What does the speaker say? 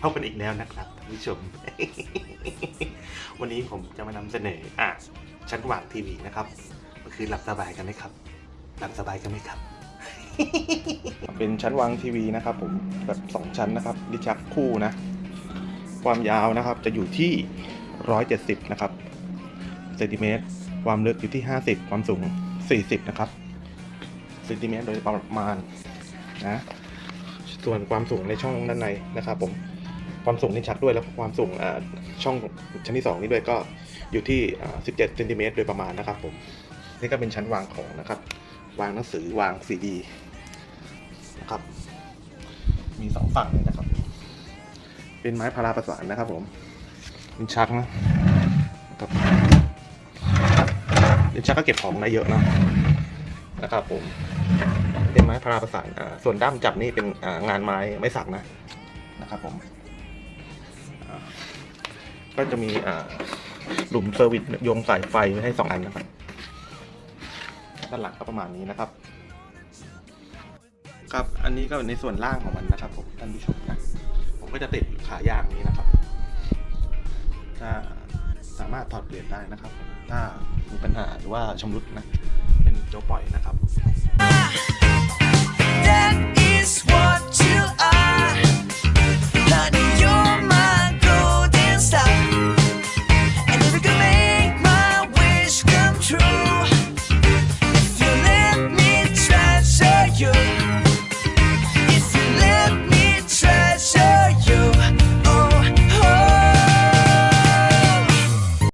พบกันอีกแล้วนะครับท่านผู้ชม วันนี้ผมจะมานำเสนออะชั้นวางทีวีนะครับก็คือหลับสบายกันไหมครับ หลับสบายกันไหมครับ เป็นชั้นวางทีวีนะครับ ผมแบบสองชั้นนะครับดิชักคู่นะ ความยาวนะครับจะอยู่ที่ 170 นะครับเซนติเมตรความลึกอยู่ที่ 50 ความสูง 40 นะครับเซนติเมตรโดยประมาณนะ ส่วนความสูงในช่องด้านในนะครับผมความสูงนี่ชัดด้วยแล้วความสูงอ่าช่องชั้นที่ 2 นี่ด้วยก็อยู่ที่ 17เซนติเมตรโดยประมาณนะครับผมนี่ก็เป็นชั้นวางของนะครับ วางหนังสือวางซีดีนะครับ มีสองฝั่งเลยนะครับ เป็นไม้พาราประสานนะครับผมเป็นชักนะครับเป็นชักก็เก็บของได้เยอะนะนะครับผม ไม้พาราประสานอ่าส่วนด้ามจับนี่เป็นอ่างานไม้ไม้สักนะนะครับผมอ่าก็จะมีอ่าหลุมเซอร์วิสโยงสายไฟไว้ให้สองอันนะครับด้านหลังก็ประมาณนี้นะครับ ครับอันนี้ก็ในส่วนล่างของมันนะครับผมท่านผู้ชมนะผมก็จะติดขายางนี้นะครับถ้าสามารถถอดเปลี่ยนได้นะครับ ถ้ามีปัญหาหรือว่าชำรุดนะ เป็นโจปล่อยนะครับ